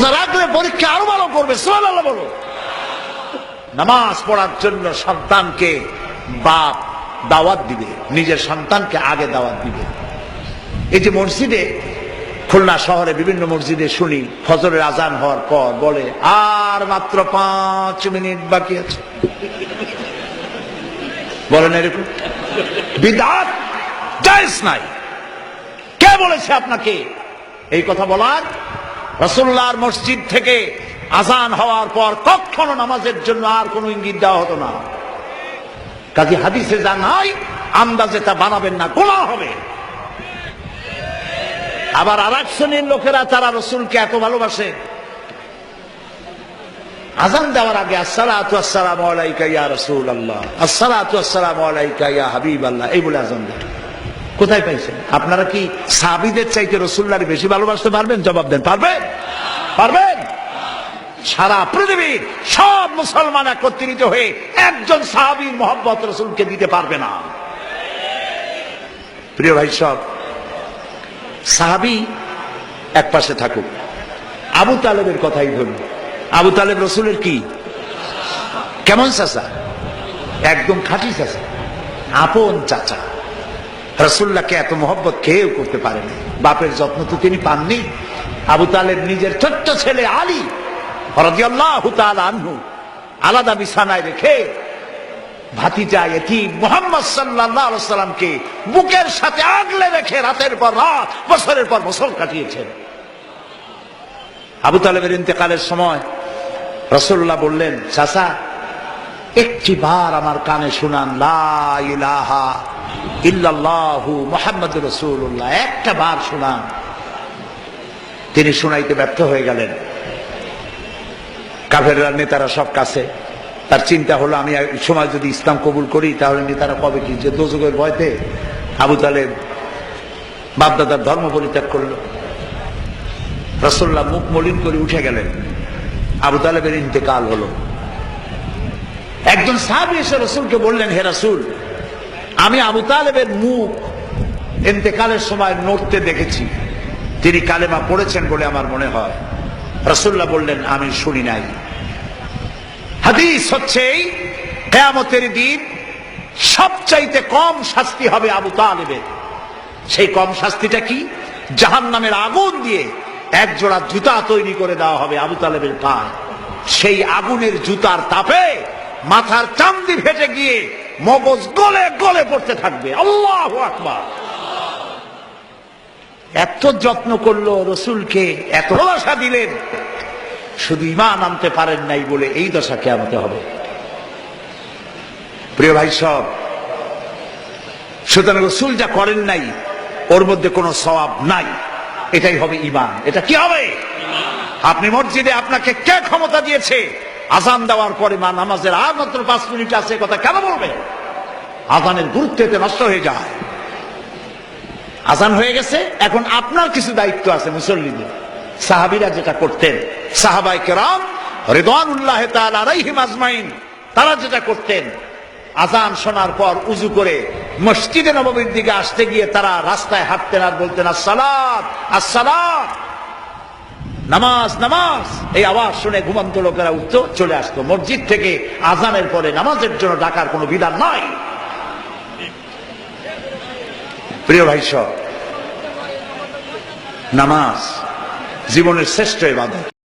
রোজা রাখলে পরীক্ষা আরও ভালো করবে সোহান বলো। নামাজ পড়ার জন্য সন্তানকে বাপ দাওয়াত দিবে, নিজের সন্তানকে আগে দাওয়াত দিবে। এই যে মসজিদে, খুলনা শহরে বিভিন্ন মসজিদে শুনি, ফজরের আজান হওয়ার পর বলে, আর মাত্র পাঁচ মিনিট বাকি আছে। বলেন এরকম। বিদাত নাই। কে বলেছে আপনাকে? এই কথা বলার রসুল্লাহর মসজিদ থেকে আজান হওয়ার পর কখনো নামাজের জন্য আর কোনো ইঙ্গিত দেওয়া হতো না। কাজী হাদিসে যা নাই, আন্দাজে তা বানাবেন না গোলা হবে। আবার আর এক শ্রেণির লোকেরা তারা রসুলকে এত ভালোবাসে। আজান দেওয়ার আগে, আসসালাতু আসসালামু আলাইকা ইয়া রাসূলুল্লাহ, আসসালাতু আসসালামু আলাইকা ইয়া হাবিবাল্লাহ, এই বলে আজান দেয়। কোথায় পাইছেন? আপনারা কি সাবিদের চাইতে রসুল্লাহর বেশি ভালোবাসতে পারবেন? জবাব দেন। পারবেন? পারবেন? সারা পৃথিবীর সব মুসলমান একত্রিত হয়ে একজন সাহাবীর মোহাম্মত রসুলকে দিতে পারবে না। প্রিয় ভাই সব, সাহাবি এক পাশে থাকুক। আবু তালেবের কথাই ধরুন। আবু তালেব রসুলের কি? কেমন চাচা? একদম খাঁটি চাচা। আপন চাচা। রসুল্লাহকে এত মহব্বত কেউ করতে পারেনি বাপের যত্ন তো তিনি পাননি। আবু তালেব নিজের ছোট্ট ছেলে আলী আনহু আলাদা বিছানায় রেখে ভাতিজা এটি মোহাম্মদ সাল্লামকে বুকের সাথে আগলে রেখে রাতের পর রাত, বছরের পর বছর কাটিয়েছেন। আবু তালেবের ইন্তেকালের সময় রসুল্লাহ বললেন, চাচা, একটি বার আমার কানে শুনান, লা ইল্লাল্লাহু মুহাম্মদ রসুল্লাহ একটা বার শুনান। তিনি শুনাইতে ব্যর্থ হয়ে গেলেন। কাফেররা, নেতারা সব কাছে। তার চিন্তা হলো, আমি সময় যদি ইসলাম কবুল করি, তাহলে নেতারা কবে কি? যে দোজকের ভয়তে আবু তালেব বাপদাদার ধর্ম পরিত্যাগ করল। রসল্লাহ মুখ মলিন করে উঠে গেলেন। আবু তালেবের ইন্তেকাল হলো। একজন সাহাবি এসে রসুলকে বললেন, হে রসুল আমি আবু তালেবের মুখ ইন্তেকালের সময় নড়তে দেখেছি। তিনি কালেমা পড়েছেন বলে আমার মনে হয়। রসুল্লাহ বললেন, আমি শুনি নাই। হাদিস হচ্ছে এই, কেয়ামতের দিন সবচাইতে কম শাস্তি হবে আবু তালেবের। সেই কম শাস্তিটা কি? জাহান নামের আগুন দিয়ে এক জোড়া জুতা তৈরি করে দেওয়া হবে আবু তালেবের পায়। সেই আগুনের জুতার তাপে মাথার চান্দি ফেটে গিয়ে মগজ গলে গলে পড়তে থাকবে। আল্লাহ আকবার। এত যত্ন করল রসুলকে, এত ভালোবাসা দিলেন। শুধু ইমান আনতে পারেন নাই বলে এই দশাকে আনতে হবে। প্রিয় ভাই সব, সুতরাং রসুল যা করেন নাই, ওর মধ্যে কোনো স্বভাব নাই। এটাই হবে ইমান এটা কি হবে? আপনি মসজিদে আপনাকে কে ক্ষমতা দিয়েছে? আজান দেওয়ার পরে মা নামাজের আর মাত্র পাঁচ মিনিট আছে কথা কেন বলবে? আজানের গুরুত্ব এতে নষ্ট হয়ে যায়। আজান হয়ে গেছে, এখন আপনার কিছু দায়িত্ব আছে মুসল্লিদের। সাহাবিরা যেটা করতেন সাহাবাই কেরাম রেদানুল্লাহ আলাইহিম আজমাইন, তারা যেটা করতেন, আজান শোনার পর উজু করে মসজিদে নবমীর দিকে আসতে গিয়ে তারা রাস্তায় হাঁটতেন আর বলতেন আসসালাম আসসালাম নামাজ নামাজ। এই আওয়াজ শুনে ঘুমন্ত লোকেরা উঠত, চলে আসতো। মসজিদ থেকে আজানের পরে নামাজের জন্য ডাকার কোনো বিধান নাই। প্রিয় ভাই সব, নামাজ জীবনের শ্রেষ্ঠ এবাদত